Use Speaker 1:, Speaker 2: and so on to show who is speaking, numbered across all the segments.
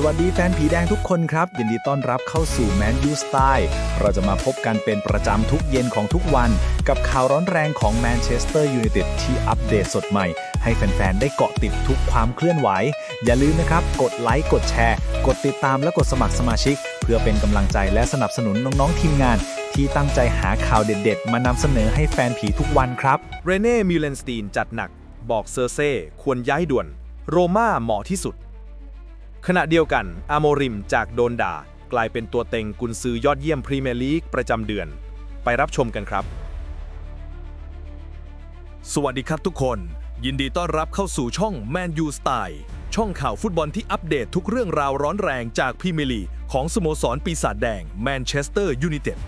Speaker 1: สวัสดีแฟนผีแดงทุกคนครับ ยินดีต้อนรับเข้าสู่แมนยูสไตล์เราจะมาพบกันเป็นประจำทุกเย็นของทุกวัน กับข่าวร้อนแรงของแมนเชสเตอร์ยูไนเต็ดที่อัปเดตสดใหม่ ให้แฟน ๆ ได้เกาะติดทุกความเคลื่อนไหว อย่าลืมนะครับ กดไลค์กดแชร์ กดติดตามและกดสมัครสมาชิก เพื่อเป็นกำลังใจและสนับสนุนน้อง ๆ ทีมงาน ที่ตั้งใจหาข่าวเด็ด ๆ มานำเสนอให้แฟนผีทุกวันครับ
Speaker 2: เรเน่มิเลนสตีนจัดหนัก บอกเซอร์เซ่ควรย้ายด่วน โรม่าเหมาะที่สุด ขณะเดียวกันอาโมริมจากโดนด่า กลายเป็นตัวเต็งกุนซือยอดเยี่ยมพรีเมียร์ลีกประจำเดือน ไปรับชมกันครับ
Speaker 3: สวัสดีครับทุกคน ยินดีต้อนรับเข้าสู่ช่อง Man U Style ช่องข่าวฟุตบอลที่อัปเดตทุกเรื่องราวร้อนแรงจากพรีเมียร์ลีกของสโมสรปีศาจแดงแมนเชสเตอร์ยูไนเต็ด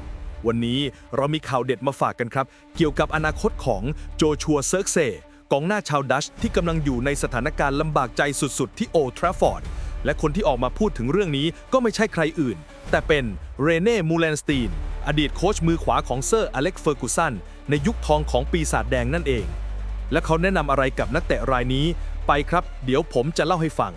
Speaker 3: วันนี้เรามีข่าวเด็ดมาฝากกันครับ เกี่ยวกับอนาคตของโจชัวเซิร์กเซกองหน้าชาวดัชที่กำลังอยู่ในสถานการณ์ลำบากใจสุดๆ ที่โอทราฟอร์ด และคนที่ออกมาพูดถึงเรื่องนี้ก็ไม่ใช่ใครอื่น แต่เป็นเรเน่มูเลนสตีน อดีตโค้ชมือขวาของเซอร์อเล็กเฟอร์กูสันในยุคทองของปีศาจแดงนั่นเอง และเขาแนะนำอะไรกับนักเตะรายนี้ ไปครับ เดี๋ยวผมจะเล่าให้ฟัง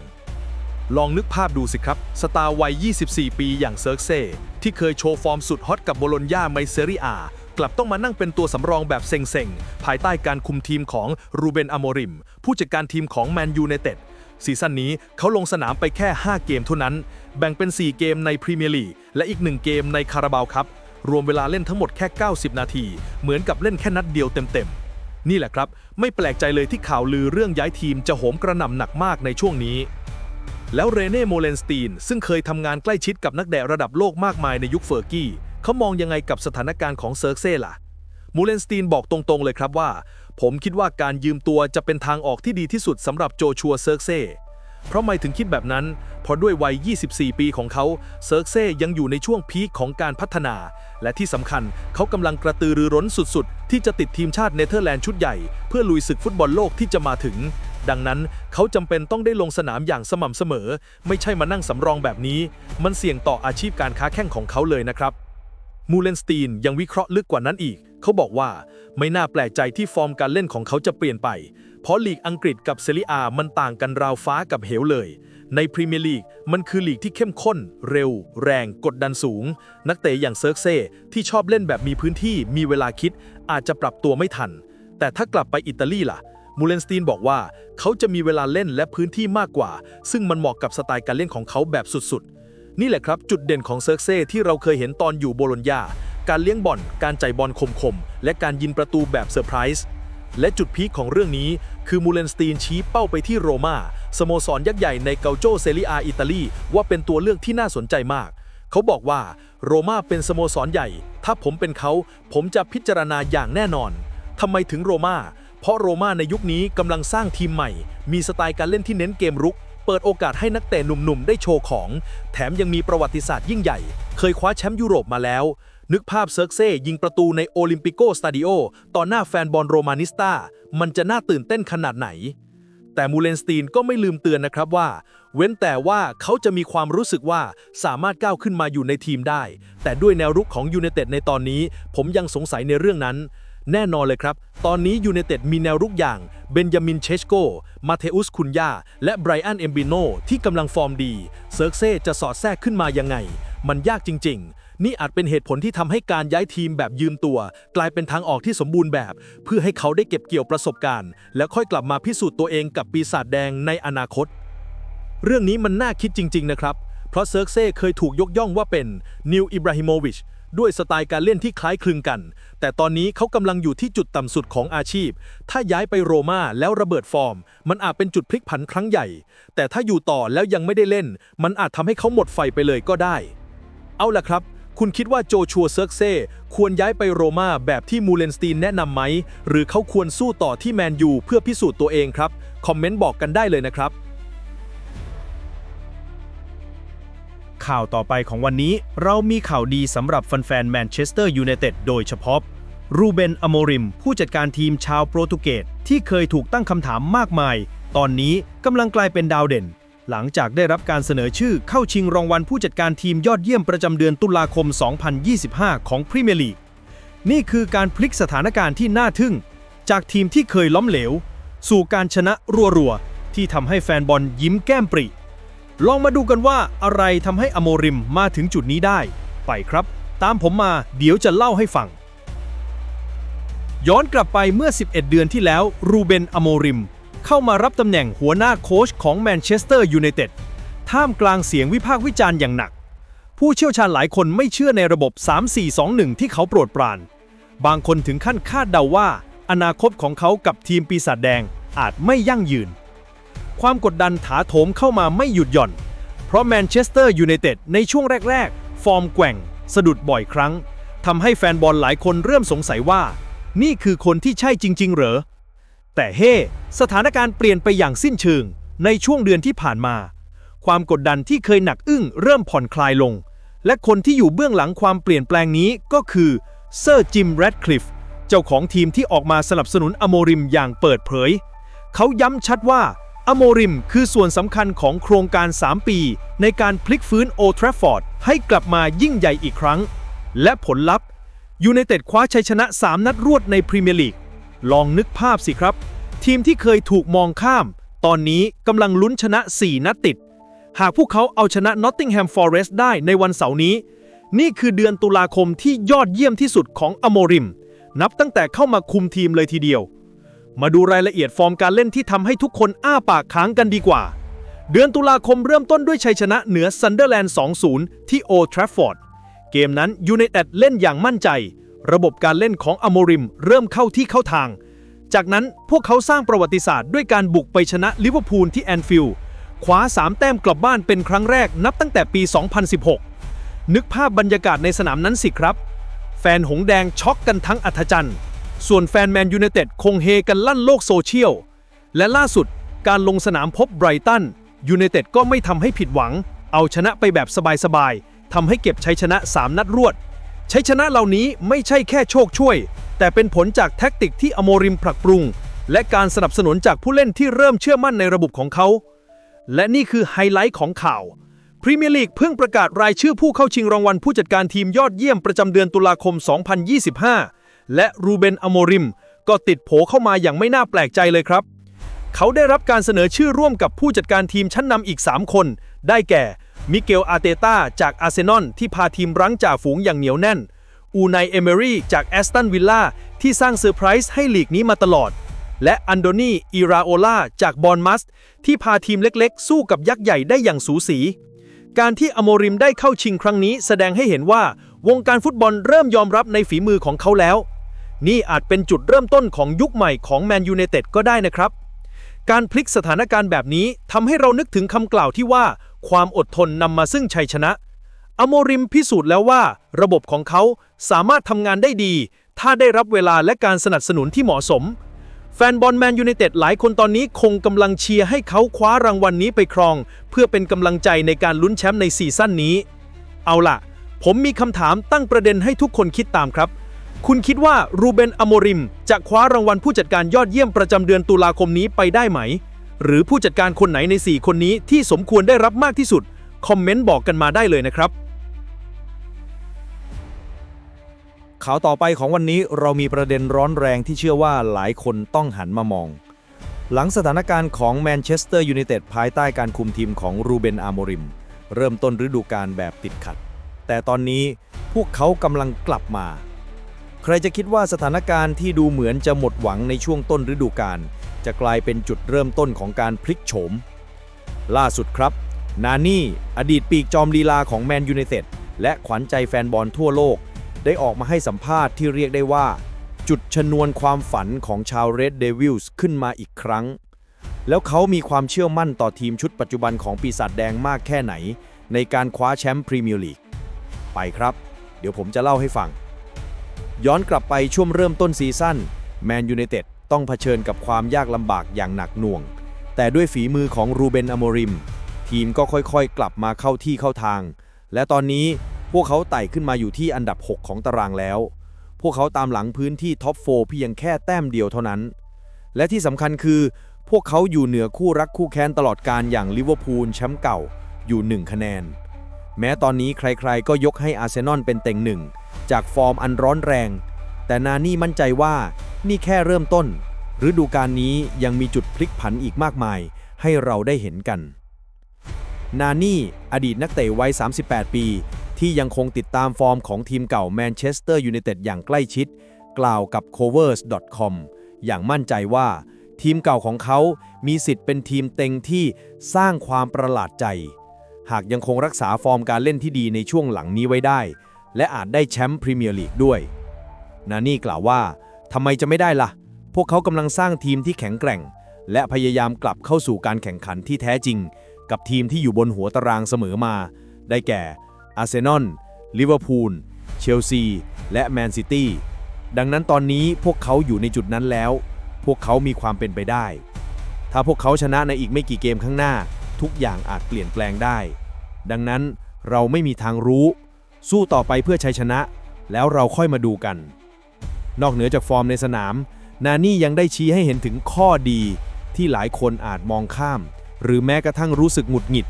Speaker 3: ลองนึกภาพดูสิครับ สตาร์วัย 24 ปีอย่างเซิร์กเซ่ที่เคยโชว์ฟอร์มสุดฮอตกับโบโลญญาไมเซรีอากลับต้องมานั่งเป็นตัวสำรองแบบเซ็งๆ ภายใต้การคุมทีมของรูเบนอโมริม ผู้จัดการทีมของแมนยูไนเต็ด ซีซั่นนี้เขาลงสนามไปแค่ 5 เกมเท่านั้น แบ่งเป็น 4 เกมในพรีเมียร์ลีกและอีก 1 เกมในคาราบาวครับ รวมเวลาเล่นทั้งหมดแค่ 90 นาที เหมือนกับเล่นแค่นัดเดียวเต็มๆ นี่แหละครับ ไม่แปลกใจเลยที่ข่าวลือเรื่องย้ายทีมจะโหมกระหน่ำหนักมากในช่วงนี้ แล้วเรเน่โมเลนสตีน ซึ่งเคยทำงานใกล้ชิดกับนักแดะระดับโลกมากมายในยุคเฟอร์กี้เขามองยังไงกับสถานการณ์ของเซิร์กเซ่ล่ะมูเลนสตีนบอกตรงๆเลยครับว่า ผมคิดว่าการยืมตัวจะเป็นทางออกที่ดีที่สุดสำหรับโจชัวเซิร์กเซ่ เพราะไม่ถึงคิดแบบนั้น เพราะด้วยวัย 24 ปีของเขาเซิร์กเซ่ยังอยู่ในช่วงพีคของการพัฒนา และที่สำคัญเขากำลังกระตือรือร้นสุดๆ ที่จะติดทีมชาติเนเธอร์แลนด์ชุดใหญ่ เพื่อลุยศึกฟุตบอลโลกที่จะมาถึง ดังนั้นเขาจำเป็นต้องได้ลงสนามอย่างสม่ำเสมอ ไม่ใช่มานั่งสำรองแบบนี้ มันเสี่ยงต่ออาชีพการค้าแข่งของเขาเลยนะครับ มูเลนสตีนยังวิเคราะห์ลึกกว่านั้นอีก เขาบอกว่าไม่น่าแปลกใจที่ฟอร์มการเล่นของเขาจะเปลี่ยนไป เพราะลีกอังกฤษกับเซรีอา มันต่างกันราวฟ้ากับเหวเลย ในพรีเมียร์ลีกมันคือลีกที่เข้มข้น เร็ว แรง กดดันสูง นักเตะอย่างเซิร์กเซ่ที่ชอบเล่นแบบมีพื้นที่มีเวลาคิด อาจจะปรับตัวไม่ทัน แต่ถ้ากลับไปอิตาลีล่ะมูเลนสตีนบอกว่าเขาจะมีเวลาเล่นและพื้นที่มากกว่า ซึ่งมันเหมาะกับสไตล์การเล่นของเขาแบบสุด นี่แหละครับจุดเด่นของเซิร์กเซ่ที่เราเคยเห็นตอนอยู่โบโลญญาการเลี้ยงบอลการจ่ายบอลคมๆ และการยิงประตูแบบเซอร์ไพรส์และจุดพีคของเรื่องนี้ คือมูเลนสตีนชี้เป้าไปที่โรมาสโมสรยักษ์ใหญ่ในเกาโจเซรีอาอิตาลี ว่าเป็นตัวเลือกที่น่าสนใจมาก เขาบอกว่าโรมาเป็นสโมสรใหญ่ ถ้าผมเป็นเขา ผมจะพิจารณาอย่างแน่นอนทำไมถึงโรมาเพราะโรมาในยุคนี้กำลังสร้างทีมใหม่ มีสไตล์การเล่นที่เน้นเกมรุก เปิดโอกาสให้นักเตะหนุ่มๆ ได้โชว์ของ แถมยังมีประวัติศาสตร์ยิ่งใหญ่ เคยคว้าแชมป์ยุโรปมาแล้ว นึกภาพเซิร์กเซ่ยิงประตูในโอลิมปิโกสตาดิโอต่อหน้าแฟนบอลโรมานิสตามันจะน่าตื่นเต้นขนาดไหน แต่มูเลนสตีนก็ไม่ลืมเตือนนะครับว่า เว้นแต่ว่าเขาจะมีความรู้สึกว่าสามารถก้าวขึ้นมาอยู่ในทีมได้ แต่ด้วยแนวรุกของยูไนเต็ดในตอนนี้ ผมยังสงสัยในเรื่องนั้น แน่นอนเลยครับ ตอนนี้ยูไนเต็ดมีแนวรุกอย่าง เบนยามินเชชโก มาเทอุสคุนยา และไบรอันเอมบิโนที่กำลังฟอร์มดี เซิร์กเซ่จะสอดแทรกขึ้นมายังไง มันยากจริง ๆ นี่อาจเป็นเหตุผลที่ทำให้การย้ายทีมแบบยืมตัว กลายเป็นทางออกที่สมบูรณ์แบบ เพื่อให้เขาได้เก็บเกี่ยวประสบการณ์ แล้วค่อยกลับมาพิสูจน์ตัวเองกับปีศาจแดงในอนาคต เรื่องนี้มันน่าคิดจริง ๆ นะครับ เพราะเซิร์กเซ่เคยถูกยกย่องว่าเป็นนิวอิบราฮิโมวิชด้วยสไตล์การเล่นที่คล้ายคลึงกัน แต่ตอนนี้เขากำลังอยู่ที่จุดต่ำสุดของอาชีพ ถ้าย้ายไปโรม่าแล้วระเบิดฟอร์ม มันอาจเป็นจุดพลิกผันครั้งใหญ่ แต่ถ้าอยู่ต่อแล้วยังไม่ได้เล่น มันอาจทำให้เขาหมดไฟไปเลยก็ได้ เอาล่ะครับ คุณคิดว่าโจชัวเซิร์กเซ่ควรย้ายไปโรม่าแบบที่มูเลนสตีนแนะนำไหม หรือเขาควรสู้ต่อที่แมนยูเพื่อพิสูจน์ตัวเองครับ คอมเมนต์บอกกันได้เลยนะครับ
Speaker 4: ข่าวต่อไปของวันนี้ เรามีข่าวดีสำหรับแฟนๆแมนเชสเตอร์ยูไนเต็ดโดยเฉพาะ รูเบน อโมริม ผู้จัดการทีมชาวโปรตุเกสที่เคยถูกตั้งคำถามมากมาย ตอนนี้กำลังกลายเป็นดาวเด่น หลังจากได้รับการเสนอชื่อเข้าชิงรางวัลผู้จัดการทีมยอดเยี่ยมประจำเดือนตุลาคม 2025 ของพรีเมียร์ลีก นี่คือการพลิกสถานการณ์ที่น่าทึ่ง จากทีมที่เคยล้มเหลว สู่การชนะรัวๆที่ทำให้แฟนบอลยิ้มแก้มปริ ลองมาดูกันว่าอะไรทำให้อโมริมมาถึงจุดนี้ได้ ไปครับ ตามผมมาเดี๋ยวจะเล่าให้ฟัง ย้อนกลับไปเมื่อ 11 เดือนที่แล้ว รูเบนอโมริม เข้ามารับตำแหน่งหัวหน้าโค้ชของแมนเชสเตอร์ยูไนเต็ดท่ามกลางเสียงวิพากษ์วิจารณ์อย่างหนัก ผู้เชี่ยวชาญหลายคนไม่เชื่อในระบบ 3-4-2-1 ที่เขาโปรดปราน บางคนถึงขั้นคาดเดาว่า อนาคตของเขากับทีมปีศาจแดงอาจไม่ยั่งยืน ความกดดันถาโถมเข้ามาไม่หยุดหย่อน เพราะแมนเชสเตอร์ยูไนเต็ดในช่วงแรก ๆ ฟอร์มแกว่ง สะดุดบ่อยครั้งทำให้แฟนบอลหลายคนเริ่มสงสัยว่า นี่คือคนที่ใช่จริง ๆ เหรอ แต่เฮ้สถานการณ์เปลี่ยนไปอย่างสิ้นเชิง ในช่วงเดือนที่ผ่านมา ความกดดันที่เคยหนักอึ้งเริ่มผ่อนคลายลง และคนที่อยู่เบื้องหลังความเปลี่ยนแปลงนี้ก็คือเซอร์จิมแรดคลิฟเจ้าของทีมที่ออกมาสนับสนุนอโมริมอย่างเปิดเผย เขาย้ำชัดว่า อโมริมคือส่วนสำคัญของโครงการ 3 ปี ในการพลิกฟื้นโอทราฟอร์ดให้กลับมายิ่งใหญ่อีกครั้ง และผลลัพธ์ยูไนเต็ดคว้าชัยชนะ 3 นัดรวดในพรีเมียร์ลีก ลองนึกภาพสิครับ ทีมที่เคยถูกมองข้าม ตอนนี้กำลังลุ้นชนะ 4 นัดติด หากพวกเขาเอาชนะ Nottingham Forest ได้ในวันเสาร์นี้ นี่คือเดือนตุลาคมที่ยอดเยี่ยมที่สุดของอโมริม นับตั้งแต่เข้ามาคุมทีมเลยทีเดียว มาดูรายละเอียดฟอร์มการเล่นที่ทำให้ทุกคนอ้าปากค้างกันดีกว่า เดือนตุลาคมเริ่มต้นด้วยชัยชนะเหนือซันเดอร์แลนด์ 2-0 ที่โอทราฟฟอร์ด เกมนั้นยูไนเต็ดเล่นอย่างมั่นใจ ระบบการเล่นของอโมริมเริ่มเข้าที่เข้าทาง จากนั้นพวกเขาสร้างประวัติศาสตร์ด้วยการบุกไปชนะลิเวอร์พูลที่แอนฟิลด์คว้า 3 แต้มกลับบ้านเป็นครั้งแรกนับตั้งแต่ปี 2016 นึกภาพบรรยากาศในสนามนั้นสิครับ แฟนหงแดงช็อกกันทั้งอัธจันทร์ ส่วนแฟนแมนยูไนเต็ดคงเฮกันลั่นโลกโซเชียล และล่าสุดการลงสนามพบไบรตันยูไนเต็ดก็ไม่ทำให้ผิดหวัง เอาชนะไปแบบสบายๆทำให้เก็บชัยชนะ 3 นัดรวด ชัยชนะเหล่านี้ไม่ใช่แค่โชคช่วย แต่เป็นผลจากแท็กติกที่อโมริมผลักปรุง และการสนับสนุนจากผู้เล่นที่เริ่มเชื่อมั่นในระบบของเขา และนี่คือไฮไลท์ของข่าวพรีเมียร์ลีกเพิ่งประกาศรายชื่อผู้เข้าชิงรางวัลผู้จัดการทีมยอดเยี่ยมประจำเดือนตุลาคม 2025 และรูเบนอโมริม ก็ติดโผเข้ามาอย่างไม่น่าแปลกใจเลยครับ เขาได้รับการเสนอชื่อร่วมกับผู้จัดการทีมชั้นนำอีก 3 คน ได้แก่ มิเกลอารเตต้าจากอาร์เซนอลที่พาทีมรั้งจ่าฝูงอย่างเหนียวแน่น อูไนเอเมรี่จากแอสตันวิลล่าที่สร้างเซอร์ไพรส์ให้ลีกนี้มาตลอด และอันโดนีอิราโอลาจากบอร์นมัสที่พาทีมเล็กๆ สู้กับยักษ์ใหญ่ได้อย่างสูสีการที่อโมริมได้เข้าชิงครั้งนี้แสดงให้เห็นว่า วงการฟุตบอลเริ่มยอมรับในฝีมือของเขาแล้ว นี่อาจเป็นจุดเริ่มต้นของยุคใหม่ของแมนยู i นเต็ดก็ได้นะครับ การพลิกสถานการณ์แบบนี้ทำให้เรานึกถึงคำกล่าวที่ว่า ความอดทนนำมาซึ่งชัยชนะ อโมริมพิสูจน์แล้วว่า ระบบของเขาสามารถทำงานได้ดี ถ้าได้รับเวลาและการสนับสนุนที่เหมาะสม แฟนบอลแมนยูไนเต็ดหลายคนตอนนี้คงกำลังเชียร์ให้เขาคว้ารางวัลนนี้ไปครอง เพื่อเป็นกำลังใจในการลุ้นแชมป์ในซีซั่นนี้ เอาล่ะ ผมมีคำถามตั้งประเด็นให้ทุกคนคิดตามครับ คุณคิดว่ารูเบนอโมริม จะคว้ารางวัลผู้จัดการยอดเยี่ยมประจำเดือนตุลาคมนี้ไปได้ไหม หรือผู้จัดการคนไหนใน 4 คนนี้ที่สมควรได้รับมากที่สุด คอมเมนต์บอกกันมาได้เลยนะครับ
Speaker 3: ข่าวต่อไปของวันนี้เรามีประเด็นร้อนแรงที่เชื่อว่าหลายคนต้องหันมามอง หลังสถานการณ์ของแมนเชสเตอร์ยูไนเต็ดภายใต้การคุมทีมของรูเบนอาโมริม เริ่มต้นฤดูกาลแบบติดขัด แต่ตอนนี้พวกเขากำลังกลับมา ใครจะคิดว่าสถานการณ์ที่ดูเหมือนจะหมดหวังในช่วงต้นฤดูกาลจะกลายเป็นจุดเริ่มต้นของการพลิกโฉม ล่าสุดครับ นานี่ อดีตปีกจอมลีลาของแมนยูไนเต็ดและขวัญใจแฟนบอลทั่วโลก ได้ออกมาให้สัมภาษณ์ที่เรียกได้ว่า จุดชนวนความฝันของชาวเรดเดวิลส์ขึ้นมาอีกครั้ง แล้วเขามีความเชื่อมั่นต่อทีมชุดปัจจุบันของปีศาจแดงมากแค่ไหน ในการคว้าแชมป์พรีเมียร์ลีกไปครับ เดี๋ยวผมจะเล่าให้ฟัง ย้อนกลับไปช่วงเริ่มต้นซีซั่นแมนยูไนเต็ดต้องเผชิญกับความยากลำบากอย่างหนักหน่วง แต่ด้วยฝีมือของรูเบนอโมริม ทีมก็ค่อยๆ กลับมาเข้าที่เข้าทาง และตอนนี้พวกเขาไต่ขึ้นมาอยู่ที่อันดับ 6 ของตารางแล้ว พวกเขาตามหลังพื้นที่ท็อป4เพียงแค่แต้มเดียวเท่านั้น และที่สำคัญคือ พวกเขาอยู่เหนือคู่รักคู่แค้นตลอดการอย่างลิเวอร์พูลแชมป์เก่าอยู่ 1 คะแนน แม้ตอนนี้ใครๆก็ยกให้อาร์เซนอลเป็นเต็งหนึ่ง จากฟอร์มอันร้อนแรง แต่นานี่มั่นใจว่านี่แค่เริ่มต้น ฤดูกาลนี้ยังมีจุดพลิกผันอีกมากมาย ให้เราได้เห็นกัน นานี่อดีตนักเตะวัย 38 ปี ที่ยังคงติดตามฟอร์มของทีมเก่าแมนเชสเตอร์ยูไนเต็ดอย่างใกล้ชิด กล่าวกับ covers.com อย่างมั่นใจว่า ทีมเก่าของเขามีสิทธิ์เป็นทีมเต็งที่สร้างความประหลาดใจ หากยังคงรักษาฟอร์มการเล่นที่ดีในช่วงหลังนี้ไว้ได้ และอาจได้แชมป์พรีเมียร์ลีกด้วย นานี่กล่าวว่าทำไมจะไม่ได้ล่ะ พวกเขากำลังสร้างทีมที่แข็งแกร่ง และพยายามกลับเข้าสู่การแข่งขันที่แท้จริง กับทีมที่อยู่บนหัวตารางเสมอมา ได้แก่อาร์เซนอลลิเวอร์พูลเชลซี และแมนซิตี้ดังนั้นตอนนี้พวกเขาอยู่ในจุดนั้นแล้ว พวกเขามีความเป็นไปได้ ถ้าพวกเขาชนะในอีกไม่กี่เกมข้างหน้า ทุกอย่างอาจเปลี่ยนแปลงได้ ดังนั้นเราไม่มีทางรู้ สู้ต่อไปเพื่อชัยชนะ แล้วเราค่อยมาดูกัน นอกเหนือจากฟอร์มในสนาม นานี่ยังได้ชี้ให้เห็นถึงข้อดีที่หลายคนอาจมองข้าม หรือแม้กระทั่งรู้สึกหงุดหงิด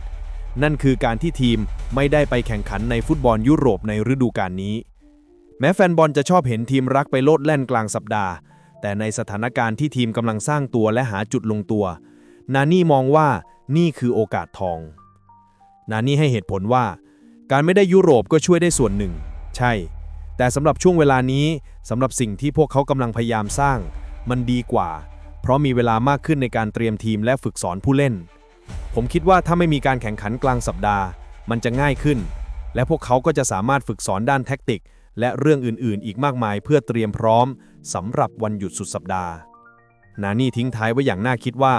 Speaker 3: นั่นคือการที่ทีมไม่ได้ไปแข่งขันในฟุตบอลยุโรปในฤดูกาลนี้ แม้แฟนบอลจะชอบเห็นทีมรักไปโลดแล่นกลางสัปดาห์ แต่ในสถานการณ์ที่ทีมกำลังสร้างตัวและหาจุดลงตัว นานี่มองว่านี่คือโอกาสทอง นานี่ให้เหตุผลว่า การไม่ได้ยุโรปก็ช่วยได้ส่วนหนึ่ง ใช่ แต่สำหรับช่วงเวลานี้สำหรับสิ่งที่พวกเขากำลังพยายามสร้าง มันดีกว่า เพราะมีเวลามากขึ้นในการเตรียมทีมและฝึกสอนผู้เล่น ผมคิดว่าถ้าไม่มีการแข่งขันกลางสัปดาห์ มันจะง่ายขึ้น และพวกเขาก็จะสามารถฝึกสอนด้านแท็กติก และเรื่องอื่นๆ อีกมากมายเพื่อเตรียมพร้อมสำหรับวันหยุดสุดสัปดาห์ นานี่ทิ้งท้ายไว้อย่างน่าคิดว่า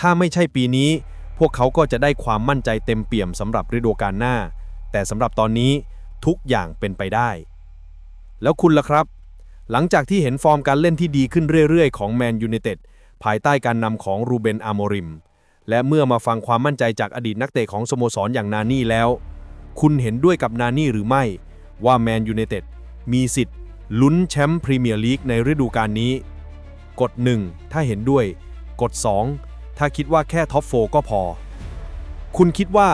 Speaker 3: ถ้าไม่ใช่ปีนี้ พวกเขาก็จะได้ความมั่นใจเต็มเปี่ยมสำหรับฤดูกาลหน้า แต่สำหรับตอนนี้ทุกอย่างเป็นไปได้ แล้วคุณล่ะครับ หลังจากที่เห็นฟอร์มการเล่นที่ดีขึ้นเรื่อยๆ ของแมนยู i นเต็ดภายใต้การนำของรูเบนอาโมริม และเมื่อมาฟังความมั่นใจจากอดีตนักเตะของสโมสรอย่างนานี่แล้ว คุณเห็นด้วยกับนานี่หรือไม่ว่าแมนยู i นเต็ดมีสิทธิ์ลุ้นแชมป์พรีเมียร์ลีกในฤดูกาลนี้ กด 1 ถ้าเห็นด้วย กด 2 ถ้าคิดว่าแค่ท็อปโฟก็พอ คุณคิดว่า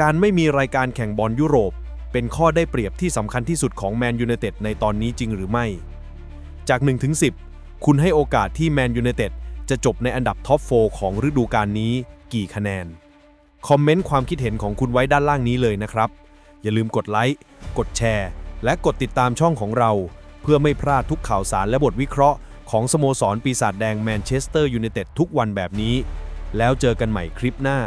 Speaker 3: การไม่มีรายการแข่งบอลยุโรป เป็นข้อได้เปรียบที่สำคัญที่สุดของแมนยู i นเต็ดในตอนนี้จริงหรือไม่ จาก1ถึง10 คุณให้โอกาสที่แมนยู i นเต็ดจะจบในอันดับท็อปโฟของฤดูกาลนี้กี่คะแนน คอมเมนต์ความคิดเห็นของคุณไว้ด้านล่างนี้เลยนะครับ อย่าลืมกดไลค์กดแชร์ และกดติดตามช่องของเรา เพื่อไม่พลาดทุกข่าวสารและบทวิเคราะห์ของสโมสรปีศาจแดงแมนเชสเตอร์ยูไนเต็ดทุกวันแบบนี้ แล้วเจอกันใหม่คลิปหน้า